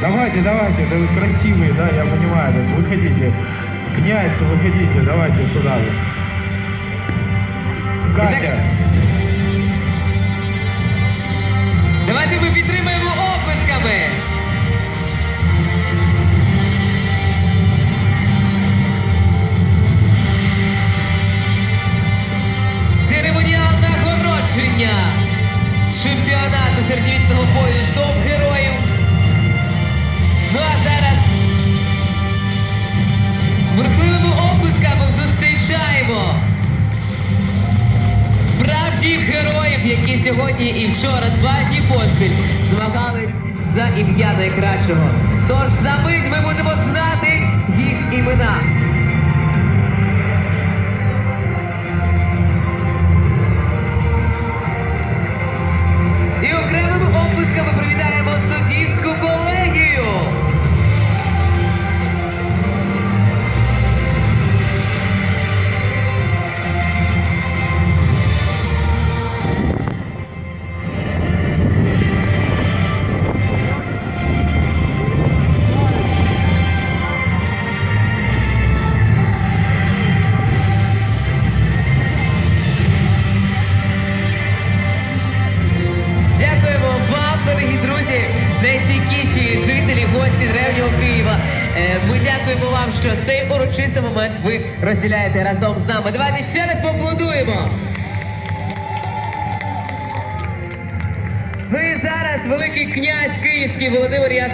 Давайте, давайте, да вы красивые, да, я понимаю, то есть выходите. Князь, выходите, давайте сюда. Катя, Давайте ми підтримаємо оплесками. Церемоніал нагородження чемпіонату середньовічного бою СОП героїв. Які сьогодні і вчора два дні поспіль змагались за ім'я найкращого. Тож за мить ми будемо знати їх імена. Жителі, древнього Києва. Е, Ми дякуємо вам, що цей урочистий момент ви розділяєте разом з нами. Давайте ще раз поаплодуємо. Ну і зараз великий князь Київський Володимир Яс